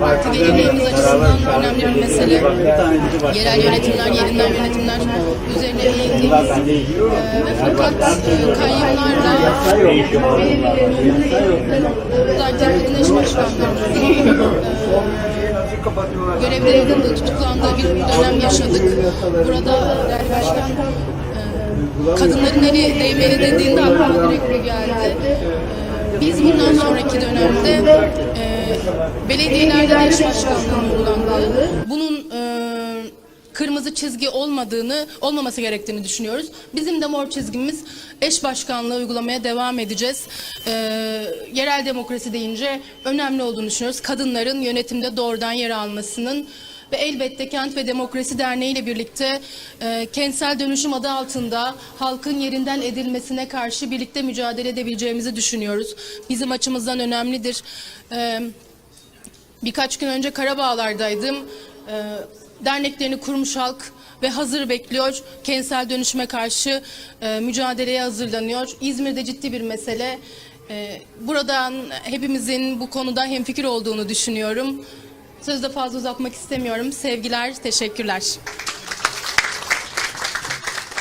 Parti birliğimiz açısından önemli bir mesele. Yerel yönetimler, yerinden yönetimler üzerine eğitilmiş. Ve fakat kayyumlarla zaten kadınlaşma başkanlarımız görevlerinde de tutuklandığı bir dönem yaşadık. Burada Derviş'ten e, kadınların eli değmeli dediğinde aklıma direkt bu geldi. E, biz bundan sonraki dönemde e, belediyelerde eş başkanlığı uygulandığı, bunun e, kırmızı çizgi olmadığını, olmaması gerektiğini düşünüyoruz. Bizim de mor çizgimiz eş başkanlığı uygulamaya devam edeceğiz. Ee, yerel demokrasi deyince önemli olduğunu düşünüyoruz. Kadınların yönetimde doğrudan yer almasının ve elbette Kent ve Demokrasi Derneği ile birlikte e, kentsel dönüşüm adı altında halkın yerinden edilmesine karşı birlikte mücadele edebileceğimizi düşünüyoruz. Bizim açımızdan önemlidir. Ee, Birkaç gün önce Karabağlar'daydım. Ee, derneklerini kurmuş halk ve hazır bekliyor. Kentsel dönüşüme karşı e, mücadeleye hazırlanıyor. İzmir'de ciddi bir mesele. Ee, buradan hepimizin bu konuda hemfikir olduğunu düşünüyorum. Sözde fazla uzatmak istemiyorum. Sevgiler, teşekkürler.